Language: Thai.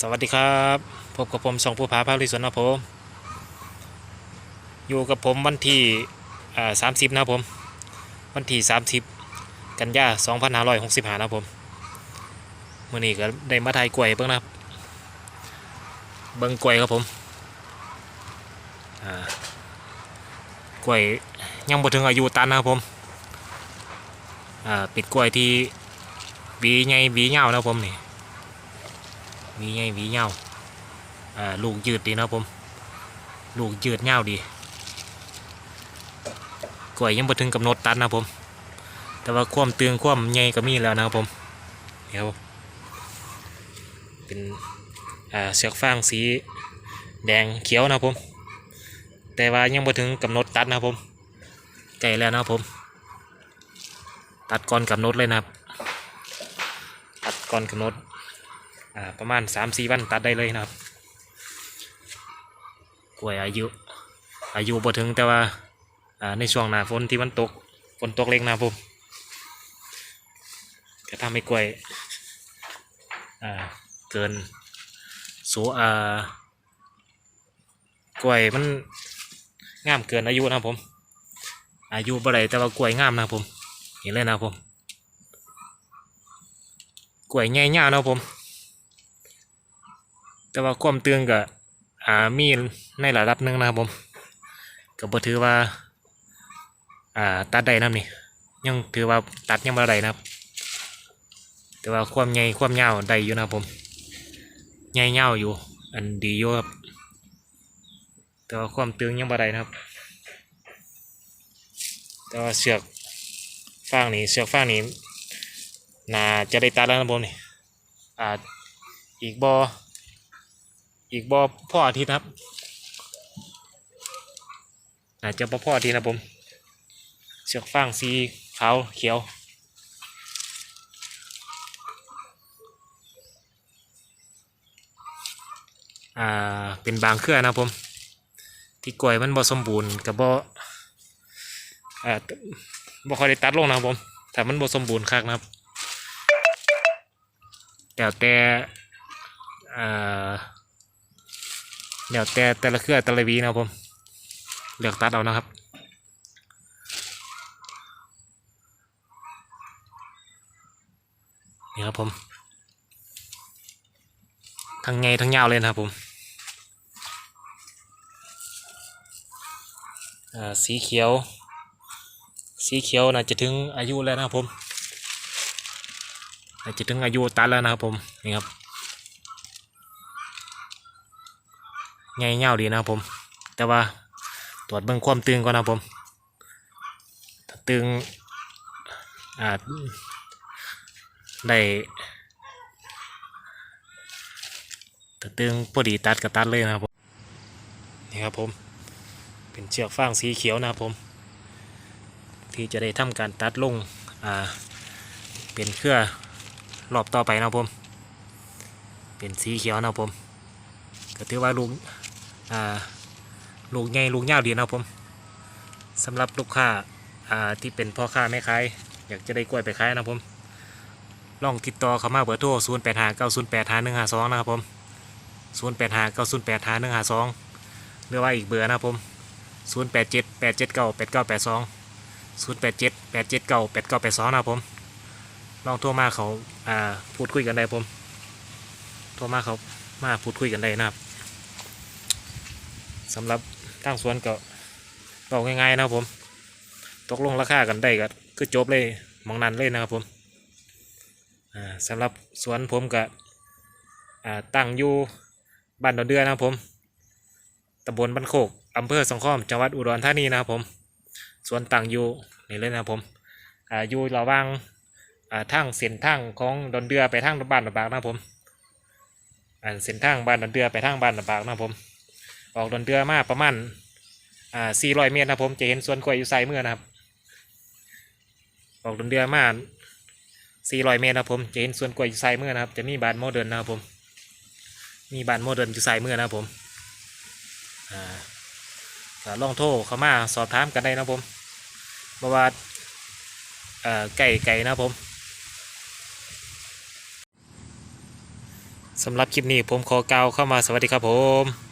สวัสดีครับพบกับผมสองผู้พาภาคลิสวนนะผมอยู่กับผมวันที่สามสิบนะผม วันที่สามสิบกันยาสองพันห้าร้อยหกสิบห้านะผมเมื่อนี้ก็ได้มาถ่ายกล้วยเบิ้งนะเบิ้งกล้วยครับผมกล้วยยังบ่ถึงอายุตันนะครับผมป็นกล้วยที่หวีใหญ่หวียานะผมนี่ วีใหญ่หวียาอ่าลูกยืดดีนะผม ลูกยืดยาดีกล้วยยังบ่ถึงกำหนดตัดนะผม แต่ว่าความเตืองความใหญ่ก็มีแล้วนะครับผมเดี๋ยวเป็นอ่าเสือกฟางสีแดงเขียวนะผม แต่ว่ายังบ่ถึงกำหนดตัดนะผมใกล้แล้วนะผม ตัดก่อนกำหนดเลยนะครับ ตัดก่อนกำหนด ประมาณสามสี่วันตัดได้เลยนะครับ กล้วยอายุ อายุบ่ถึงแต่ว่าในช่วงหน้าฝนที่มันตกฝนตกเล็กนะผมก็ทำให้กล้วยเกินสูอ่ากล้วยมันงามเกินอายุนะผม อายุบ่ได้แต่ว่ากล้วยงามนะผม เห็นเลยนะผมกล้วยใหญ่ๆนะผม แต่ว่าความเตืองกับอ่ามีในระดับหนึ่งนะครับผมก็บ่ถือว่า อ่าตัดได้นะนี่ยังถือว่าตัดยังบ่ได้นะครับ แต่ว่าความใหญ่ความยาวได้อยู่นะครับผมใหญ่ยาวอยู่ อันดีอยู่ครับแต่ว่าความเตืองยังบ่ได้นะครับ แต่ว่าเสือกฟางนี่เสือกฟางนี่น่าจะได้ตัดแล้วนะครับผมนี่อ่าอีกบอ อีกบอพ่ออาทิตย์ครับ อาจจะบ่พ่ออาทิตย์นะผมเชือกฟางสีขาวเขียว อ่า เป็นบางเครือนะผม ที่กล้วยมันบ่สมบูรณ์กับบ่อ่าบ่ค่อยได้ตัดลงนะผมถ้ามันบ่สมบูรณ์คักนะครับแล้วแต่อ่า เดี๋ยวแต่แต่ละเครือแต่ละวีนะครับผมเลือกตัดเอานะครับนี่ครับผมทั้งไงทั้งยาวเลยนะครับผมอ่าสีเขียว สีเขียวน่าจะถึงอายุแล้วนะครับผมน่าจะถึงอายุตัดแล้วนะครับผมนี่ครับ ใหญ่เงาดีนะครับผม แต่ว่าตรวจเบื้องความตึงก่อนนะผมถ้าตึงอาจได้ถ้าตึงพอดีตัดกับตัดเลยนะครับผมนี่ครับผมเป็นเชือกฟางสีเขียวนะครับผม ที่จะได้ทำการตัดลงอ่าเป็นเครือรอบต่อไปนะครับผม เป็นสีเขียวนะครับผมก็ถือว่าลูก อ่าลูกใหญ่ลูกยาวดีนะครับผมสำหรับลูกค้าอ่าที่เป็นพ่อค้าแม่ขายอยากจะได้กล้วยไปขายนะผมลองติดต่อเขามาเบอร์โทร0 8 5 9 0 8 5 1 5 2นะครับผม0 8 5 9 0 8 5 1 5 2หรือว่าอีกเบอร์นะครับผม0 8 7 8 7 9 8 9 8 2 0 8 7 8 7 9 8 9 8 2นะครับผมลองโทรมาเขาอ่าพูดคุยกันได้ผมโทรมาเขามาพูดคุยกันได้นะครับ สำหรับตั้งสวนก็บอกง่ายๆนะครับผม ตกลงราคากันได้ก็คือจบเลยมองนั้นเลยนะครับผมอ่าสำหรับสวนผมก็ตั้งอยู่บ้านดอนเดือนะครับผมตำบลบ้านโคกอำเภอสองข้อมจังหวัดอุดรธานีนะครับผมสวนตั้งอยู่นี่เลยนะครับผมออยู่ระหว่างทางเส้นทางของดอนเดือไปทางบ้านดอนบากนะครับผมเส้นทางบ้านดอนเดือไปทางบ้านลำบากนะครับผม ออกดอนเดือมาประมาณอ่า400เมตรนะผมจะเห็นสวนกล้วยอยู่ไซมือนะครับ ออกดอนเดือมา400เมตรนะผมจะเห็นสวนกล้วยอยู่ไซมือนะครับ จะมีบานโมเดิร์นนะครับผม มีบานโมเดิร์นอยู่ไซมือนะครับผมอ่าก็ลองโทรเข้ามาสอบถามกันได้นะครับผมเพราะว่าไก่ไก่นะครับผมสำหรับคลิปนี้ผมขอกล่าวเข้ามาสวัสดีครับผม